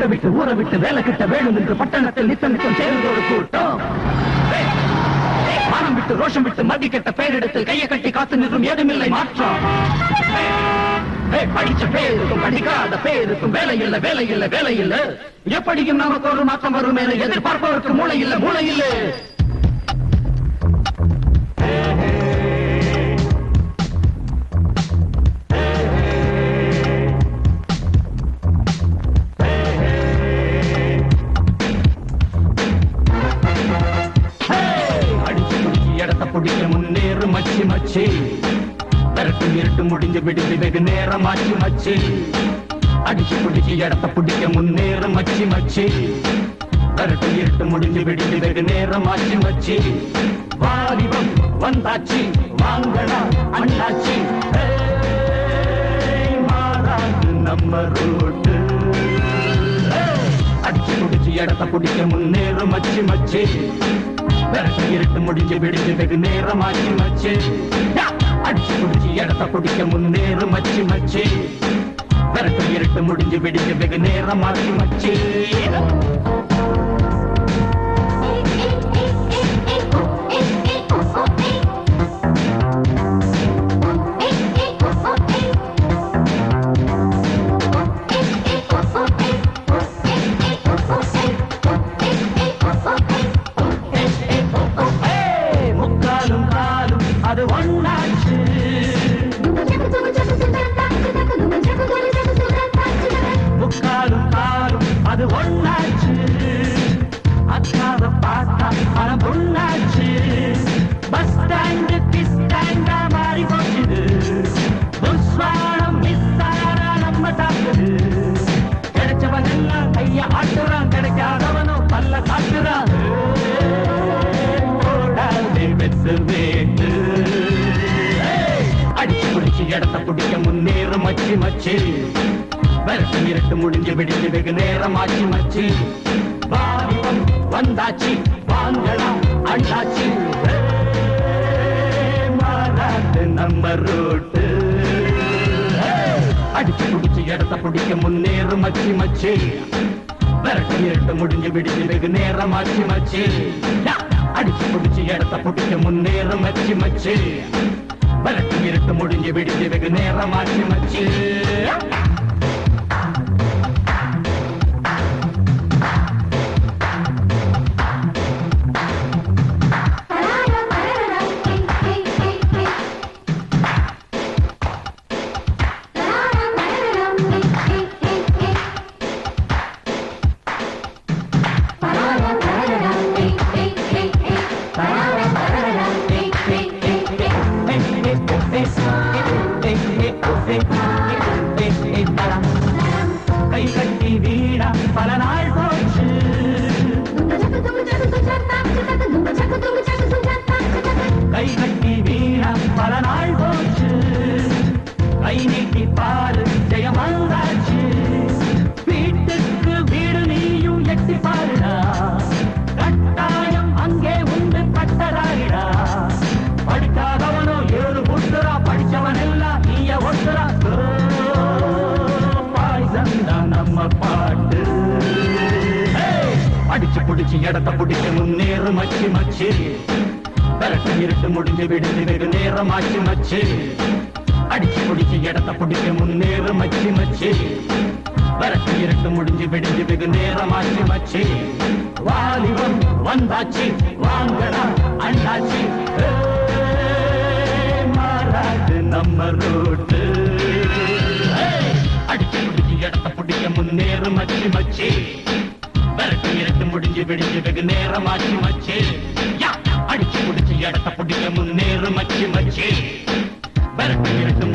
வீட்டை விட்டு ஊரை விட்டு வேலை கிட்ட வேண்டும் என்று பட்டணத்தில் நித்தம் நித்தம் சேர்ந்த ஒரு கூட்டம் மானம் விட்டு ரோஷம் விட்டு மதி கெட்ட பெயரெடுத்து கையை கட்டி காத்து நிற்கும் ஏதுமில்லை மாற்றம். படிச்ச பேருக்கும் படிக்காத பேருக்கும் வேலை இல்ல வேலை இல்ல வேலை இல்ல. எப்படியும் நமக்கு ஒரு மாற்றம் வரும் என எதிர்பார்ப்பவருக்கு மூளை இல்ல மூளை இல்லை. இடத்த பிடிக்க முன்னேறு மச்சி மச்சி. விரட்டு இருட்டு முடிஞ்சு விடுதி வெகு நேரம் ஆச்சு மச்சி. அடிச்சு பிடிச்சு இடத்த பிடிக்க முன்னேறு மச்சி மச்சி. விரட்டு இருட்டு முடிஞ்சு விடுதி வெகு நேரம் ஆச்சு மச்சி. வாலிபம் வந்தாச்சு வாங்கடா அண்ணாச்சி நம்ம ரோட்டு. அடிச்சு பிடிச்சு இடத்த பிடிக்க முன்னேறு மச்சி மச்சி. விரட்டி இருட்டு முடிஞ்சு விடிஞ்சு வெகு நேரம் ஆச்சு மச்சி. அடிச்சு முடிச்சு இடத்த பிடிக்க முன்னேறு மச்சு மச்சு. விரட்டு இருட்டு முடிஞ்சு விடிஞ்சு வெகு நேரம் ஆச்சு மச்சி. போடாதே வேட்டு. அடிச்சு பிடிச்சு இடத்த பிடிக்க முன்னேறு மச்சி மச்சி. விரட்டு மிரட்டு முடிஞ்சு விடிஞ்சு வெகு நேரம் ஆச்சு மச்சி. வாலிபம் வந்தாச்சு வாங்கலாம் அண்ணாச்சி ஏய், நம்ம ரோட்டு. அடிச்சு பிடிச்சு இடத்த பிடிக்க முன்னேறு மச்சி மச்சி. விரட்டு மிரட்டு முடிஞ்சு விடிஞ்சு வெகு நேரம் ஆச்சு மச்சி. யா! அடிச்சு பிடிச்சு இடத்த பிடிக்க முன்னேறு மச்சி மச்சு. விரட்டு இருட்டு முடிஞ்சு விடிஞ்சு வெகு நேரம் ஆச்சு மச்சு. பிடிச்சு இடத்த பிடிக்க முன்னேறு மச்சி மச்சி. விரட்டு இருட்டு முடிஞ்சு விடுஞ்சு வெகு நேரமாச்சு மச்சி. அடிச்சு பிடிச்சு இடத்த பிடிக்க முன்னேறு மச்சி மச்சி. விரட்டு இருட்டு முடிஞ்சு விடுஞ்சு வெகு நேரமாச்சு மச்சி. வாலிபம் வந்தாச்சு வாங்கடா அண்டாச்சு. மாறாது நம்ம ரோட்டு. அடிச்சு பிடிச்சு இடத்த பிடிக்க முன்னேறு மச்சி மச்சி. விடிஞ்சு வெகு நேரம் ஆச்சு மச்சி யா! அடிச்சு பிடிச்சு இடத்த பிடிக்க முன்னேறு மச்சி மச்சி விரட்டு இருட்டு